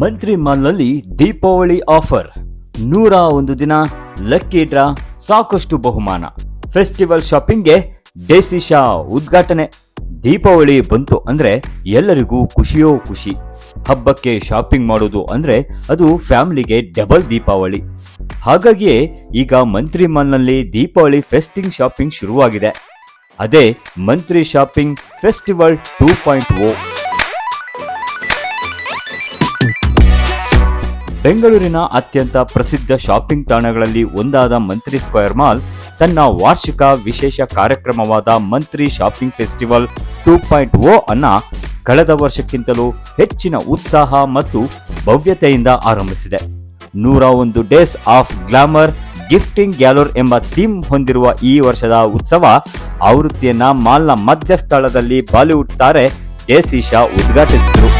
ಮಂತ್ರಿ ಮಾಲ್ನಲ್ಲಿ Deepavali offer. ನೂರ ಒಂದು ದಿನ ಲಕ್ಕಿ ಡ್ರಾ ಸಾಕಷ್ಟು ಬಹುಮಾನ. ಫೆಸ್ಟಿವಲ್ ಶಾಪಿಂಗ್ಗೆ ಡೇಸಿ ಶಾ ಉದ್ಘಾಟನೆ. ದೀಪಾವಳಿ ಬಂತು ಅಂದ್ರೆ ಎಲ್ಲರಿಗೂ ಖುಷಿಯೋ ಖುಷಿ. ಹಬ್ಬಕ್ಕೆ ಶಾಪಿಂಗ್ ಮಾಡೋದು ಅಂದ್ರೆ ಅದು ಫ್ಯಾಮಿಲಿಗೆ ಡಬಲ್ ದೀಪಾವಳಿ. ಹಾಗಾಗಿಯೇ ಈಗ ಮಂತ್ರಿ ಮಾಲ್ನಲ್ಲಿ ದೀಪಾವಳಿ ಫೆಸ್ಟಿಂಗ್ ಶಾಪಿಂಗ್ ಶುರುವಾಗಿದೆ. ಅದೇ Mantri shopping festival two point O. ಬೆಂಗಳೂರಿನ ಅತ್ಯಂತ ಪ್ರಸಿದ್ಧ ಶಾಪಿಂಗ್ ತಾಣಗಳಲ್ಲಿ ಒಂದಾದ ಮಂತ್ರಿ ಸ್ಕ್ವೇರ್ ಮಾಲ್ ತನ್ನ ವಾರ್ಷಿಕ ವಿಶೇಷ ಕಾರ್ಯಕ್ರಮವಾದ Mantri shopping festival two point O ಅನ್ನ ಕಳೆದ ವರ್ಷಕ್ಕಿಂತಲೂ ಹೆಚ್ಚಿನ ಉತ್ಸಾಹ ಮತ್ತು ಭವ್ಯತೆಯಿಂದ ಆರಂಭಿಸಿದೆ. ನೂರ ಒಂದು days of glamour, gifting galore ಎಂಬ ಥೀಮ್ ಹೊಂದಿರುವ ಈ ವರ್ಷದ ಉತ್ಸವ ಆವೃತ್ತಿಯನ್ನ ಮಾಲ್ನ ಮಧ್ಯಸ್ಥಳದಲ್ಲಿ ಬಾಲಿವುಡ್ ತಾರೆ ಡೇಸಿ ಶಾ ಉದ್ಘಾಟಿಸಿದರು.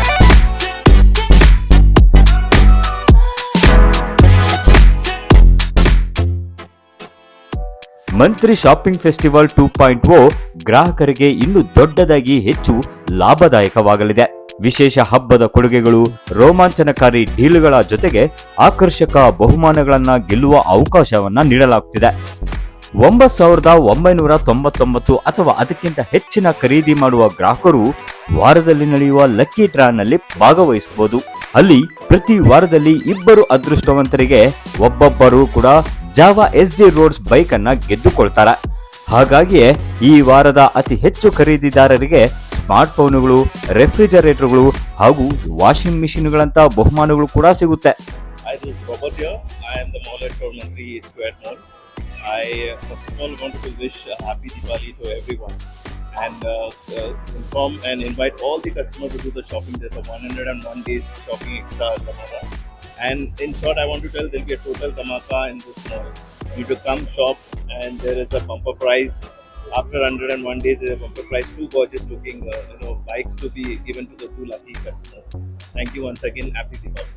Mantri shopping festival two point O ಗ್ರಾಹಕರಿಗೆ ಇನ್ನೂ ದೊಡ್ಡದಾಗಿ ಹೆಚ್ಚು ಲಾಭದಾಯಕವಾಗಲಿದೆ. ವಿಶೇಷ ಹಬ್ಬದ ಕೊಡುಗೆಗಳು, ರೋಮಾಂಚನಕಾರಿ ಡೀಲ್ಗಳ ಜೊತೆಗೆ ಆಕರ್ಷಕ ಬಹುಮಾನಗಳನ್ನ ಗೆಲ್ಲುವ ಅವಕಾಶವನ್ನ ನೀಡಲಾಗುತ್ತಿದೆ ಒಂಬತ್ತು ಸಾವಿರದ ಒಂಬೈನೂರ ತೊಂಬತ್ತೊಂಬತ್ತು ಅಥವಾ ಅದಕ್ಕಿಂತ ಹೆಚ್ಚಿನ ಖರೀದಿ ಮಾಡುವ ಗ್ರಾಹಕರು ವಾರದಲ್ಲಿ ನಡೆಯುವ ಲಕ್ಕಿ ಡ್ರಾನಲ್ಲಿ ಭಾಗವಹಿಸಬಹುದು. ಅಲ್ಲಿ ಪ್ರತಿ ವಾರದಲ್ಲಿ ಇಬ್ಬರು ಅದೃಷ್ಟವಂತರಿಗೆ ಒಬ್ಬೊಬ್ಬರು ಕೂಡ Jawa S D roads bike ಅನ್ನ ಗೆದ್ದುಕೊಳ್ತಾರೆ ಹಾಗಾಗಿಯೇ ಈ ವಾರದ ಅತಿ ಹೆಚ್ಚು ಖರೀದಿದಾರರಿಗೆ ಸ್ಮಾರ್ಟ್ ಫೋನುಗಳು ರೆಫ್ರಿಜರೇಟರ್ಗಳು ಹಾಗೂ ವಾಷಿಂಗ್ ಮಿಷಿನ್ಗಳಂತ ಬಹುಮಾನಗಳು ಕೂಡ ಸಿಗುತ್ತೆ I uh, and uh, uh, inform and invite all the customers to do the shopping. There's a 101 days shopping extra Dhamaka. And in short, I want to tell there'll be a total Dhamaka in this mall. You to come shop and there is a bumper prize. After 101 days, there's a bumper prize. Two gorgeous looking, uh, you know, bikes to be given to the two lucky customers. Thank you once again. Happy Diwali.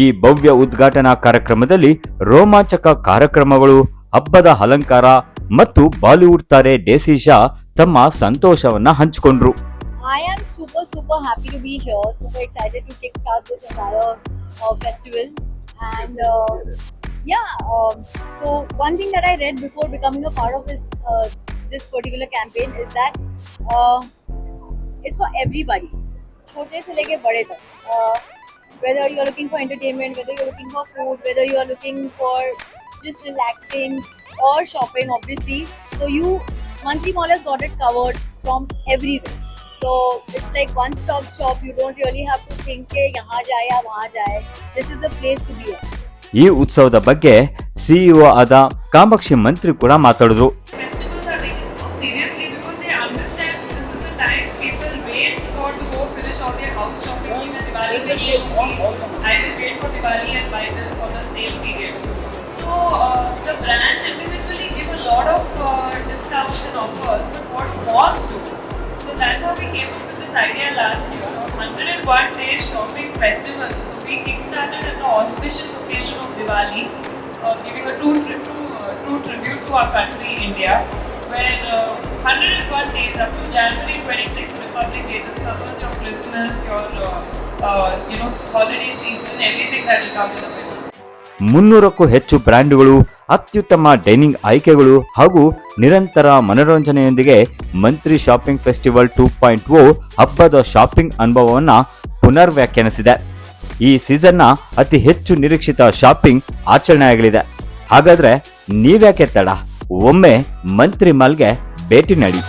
ಈ ಭವ್ಯ ಉದ್ಘಾಟನಾ ಕಾರ್ಯಕ್ರಮದಲ್ಲಿ ರೋಮಾಂಚಕ ಕಾರ್ಯಕ್ರಮಗಳು ಹಬ್ಬದ ಅಲಂಕಾರ ಮತ್ತು Bollywood ತಾರೆ Daisy Shah ತಮ್ಮ ಸಂತೋಷವನ್ನ ಹಂಚಿಕೊಂಡ್ರು I am super, super happy to be here. Super excited to kickstart this entire uh, festival. And uh, yeah, um, so one thing that I read before becoming a part of this uh, this particular campaign is that uh, it's for everybody. छोटे से लेके बड़े तक. Uh, whether you are looking for entertainment, whether you're looking for food, whether you are looking for just relaxing or shopping, obviously. So you, Monthly Mall has got it covered from everywhere. So it's like one stop shop. You don't really have to think ke yahan jaye ya wahan jaye. This is the place to be at. ಈ ಉತ್ಸವದ ಬಗ್ಗೆ CEO ಆದ ಕಾಮಾಕ್ಷಿ ಮಂತ್ರಿ ಕೂಡ ಮಾತಾಡಿದ್ರು festivals are taken so seriously because they understand this is the time people wait for to go finish all their house shopping during the Diwali period. I will wait for Diwali and buy this for the sale period. So uh, the brands individually give a lot of uh, discounts and offers, but what malls do? That's how we came up with this idea last year of 101 days shopping festival. So we kickstarted at the auspicious occasion of Diwali, uh, giving a true, true, uh, true tribute to our country, India, where uh, 101 days up to January 26th, Republic Day, this covers your Christmas, your uh, uh, you know holiday season, everything that will come in the. ಮುನ್ನೂರಕ್ಕೂ ಹೆಚ್ಚು ಬ್ರ್ಯಾಂಡ್ಗಳು, ಅತ್ಯುತ್ತಮ dining ಆಯ್ಕೆಗಳು ಹಾಗೂ ನಿರಂತರ ಮನೋರಂಜನೆಯೊಂದಿಗೆ Mantri shopping festival two point O ಹಬ್ಬದ shopping ಅನುಭವವನ್ನು ಪುನರ್ ವ್ಯಾಖ್ಯಾನಿಸಿದೆ ಈ ಸೀಸನ್ನ ಅತಿ ಹೆಚ್ಚು ನಿರೀಕ್ಷಿತ ಶಾಪಿಂಗ್ ಆಚರಣೆಯಾಗಲಿದೆ. ಹಾಗಾದ್ರೆ ನೀವ್ಯಾಕೆ ತಡ? ಒಮ್ಮೆ ಮಂತ್ರಿ ಮಾಲ್ಗೆ ಭೇಟಿ ನೀಡಿ.